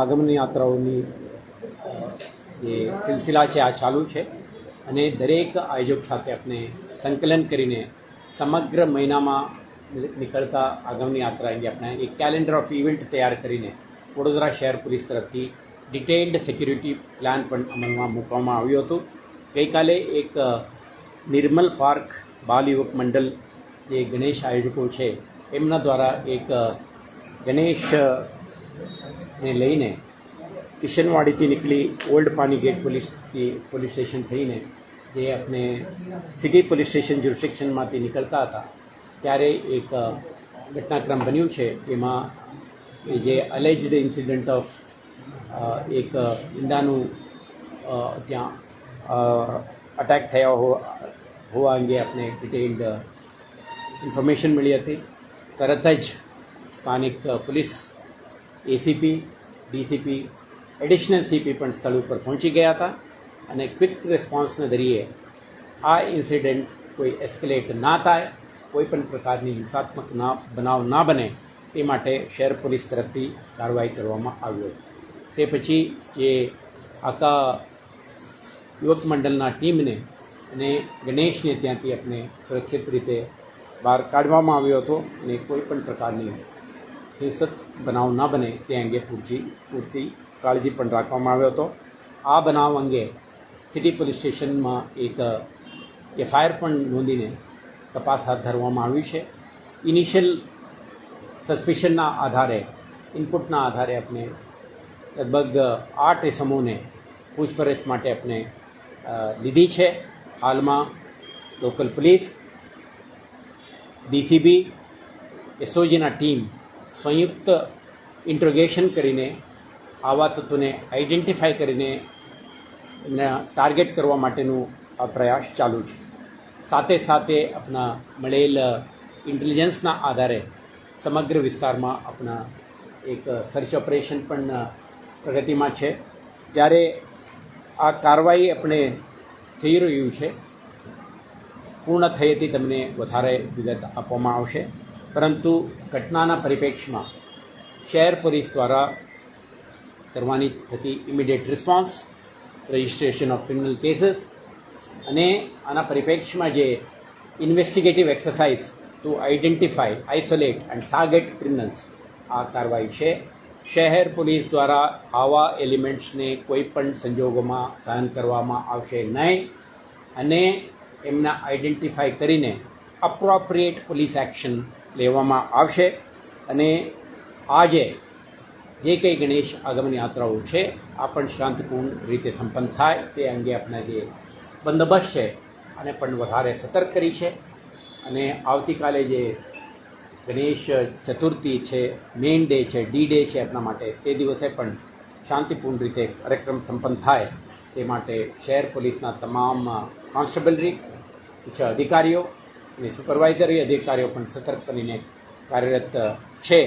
આગમની યાત્રાઓની જે સિલસિલા છે, આ ચાલુ છે. અને દરેક આયોજક સાથે આપણે સંકલન કરીને સમગ્ર મહિનામાં નીકળતા આગમની યાત્રા અંગે આપણે એક કેલેન્ડર ઓફ ઇવેન્ટ તૈયાર કરીને વડોદરા શહેર પોલીસ તરફથી ડિટેલ્ડ સિક્યુરિટી પ્લાન પણ અમલમાં મૂકવામાં આવ્યું હતું. ગઈકાલે એક નિર્મલ પાર્ક બાલ યુવક મંડળ જે ગણેશ આયોજકો છે, એમના દ્વારા એક ગણેશ ને લઈને કિશનવાડીથી નીકળી ઓલ્ડ પાની ગેટ પોલીસથી પોલીસ સ્ટેશન થઈને જે આપણે સિટી પોલીસ સ્ટેશન જ્યુરિસ્ડિક્શનમાંથી નીકળતા હતા, ત્યારે એક ઘટનાક્રમ બન્યું છે એમાં જે અલેજ્ડ ઇન્સિડન્ટ ઓફ એક ઈંડાનું ત્યાં અટેક થયા હોવા અંગે આપણે ડિટેઇલ્ડ ઇન્ફોર્મેશન મળી હતી. તરત જ સ્થાનિક police ACP, DCP, additional CP પણ સ્થળ ઉપર પહોંચી ગયા હતા અને ક્વિક રિસ્પોન્સના જરીએ આ ઇન્સિડન્ટ કોઈ એસ્કેલેટ ના થાય, કોઈ પણ પ્રકારની હિંસાત્મક ના, બનાવ ના બને તે માટે શહેર પોલીસ તરફથી કાર્યવાહી કરવામાં આવ્યો તે પછી જે આખા યુવક મંડળના ટીમને અને ગણેશને ત્યાંથી આપણે સુરક્ષિત રીતે બહાર કાઢવામાં આવ્યો હતો અને કોઈ પણ પ્રકારની હિંસક બનાવ ન બને તે અંગે પૂરતી પૂરતી કાળજી પણ રાખવામાં આવ્યો હતો. આ બનાવ અંગે સિટી પોલીસ સ્ટેશનમાં એક એફઆઈઆર પણ નોંધીને તપાસ હાથ ધરવામાં આવી છે. ઇનિશિયલ સસ્પિશનના આધારે, ઇનપુટના આધારે આપણે લગભગ આઠ એસમોને પૂછપરછ માટે આપણે લીધી છે. હાલમાં લોકલ પોલીસ, ડીસીબી, એસઓજીના ટીમ સંયુક્ત ઇન્ટ્રોગેશન કરીને આવા તત્વોને આઈડેન્ટિફાય કરીને એમને ટાર્ગેટ કરવા માટેનું આ પ્રયાસ ચાલુ છે. સાથે સાથે આપણા મળેલ ઇન્ટેલિજન્સના આધારે સમગ્ર વિસ્તારમાં આપણા એક સર્ચ ઓપરેશન પણ પ્રગતિમાં છે. જ્યારે આ કાર્યવાહી આપણે થઈ રહ્યું છે, પૂર્ણ થયેથી તમને વધારે વિગત આપવામાં આવશે. પરંતુ ઘટનાના પરિપ્રેક્ષમાં શહેર પોલીસ દ્વારા કરવાની થતી immediate response registration of criminal cases અને આના પરિપ્રેક્ષમાં જે investigative exercise to identify isolate and target criminals આ કાર્યવાહી છે. શહેર પોલીસ દ્વારા આવા એલિમેન્ટ્સને કોઈ પણ સંજોગોમાં સહન કરવામાં આવશે નહીં અને એમના આઈડેન્ટિફાઈ કરીને અપ્રોપ્રિએટ પોલીસ એક્શન લેવામાં આવશે અને આજે જે કંઈ ગણેશ આગમન યાત્રાઓ છે, આ પણ શાંતિપૂર્ણ રીતે સંપન્ન થાય, તે અંગે આપણા જે બંદોબસ્ત છે, આને પણ વધારે સતર્ક કરી છે. અને આવતીકાલે જે ગણેશ ચતુર્થી છે, મેઇન ડે છે, ડી ડે છે આપણા માટે, તે દિવસે પણ શાંતિપૂર્ણ રીતે કાર્યક્રમ સંપન્ન થાય, તે માટે શહેર પોલીસના તમામ કોન્સ્ટેબલરી ઉચ્ચ અધિકારીઓ અને સુપરવાઇઝરી અધિકારીઓ પણ સતર્ક બનીને કાર્યરત છે.